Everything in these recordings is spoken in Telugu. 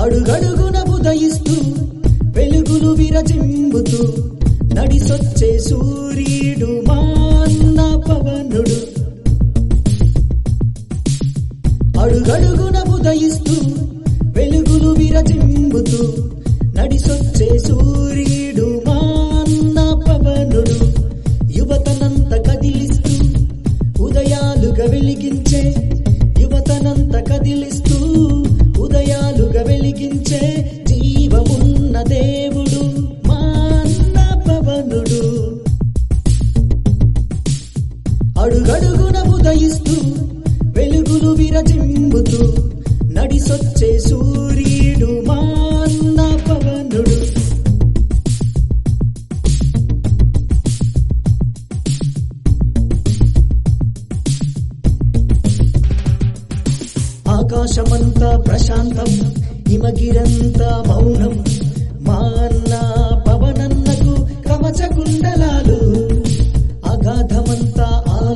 అడుగడుగున ఉదయిస్తూ వెలుగులు విరజింబుతూ నడిసొచ్చే సూర్యుడు మాన్న పవనుడు. అడుగడుగున ఉదయిస్తూ వెలుగులు విరజింబుతూ నడిసొచ్చే సూర్యుడు మాన్న పవనుడు. యువతనంత కదిలిస్తూ ఉదయాలుగా వెలిగించే అడుగడుగున ఉదయిస్తూ వెలుగులు విరజింబుతూ నడిసొచ్చే సూర్యుడు మాన్న పవనుడు. ఆకాశమంతా ప్రశాంతం హిమగిరంతా మౌనం.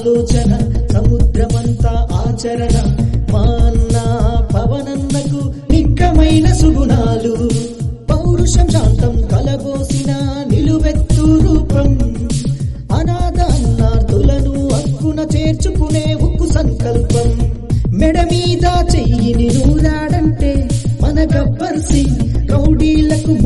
ఆలోచన సముద్రమంతా ఆచరణ మా అన్న పవనన్నకు నిక్కమైన సుగుణాలు. పౌరుషం శాంతం కలబోసిన నిలువెత్తు రూపం. అనాథ అన్నార్థులను హక్కున చేర్చుకునే ఉక్కు సంకల్పం. మెడ మీద చెయ్యిని నూరాడంటే మన గబ్బర్ సింగ్ రౌడీలకు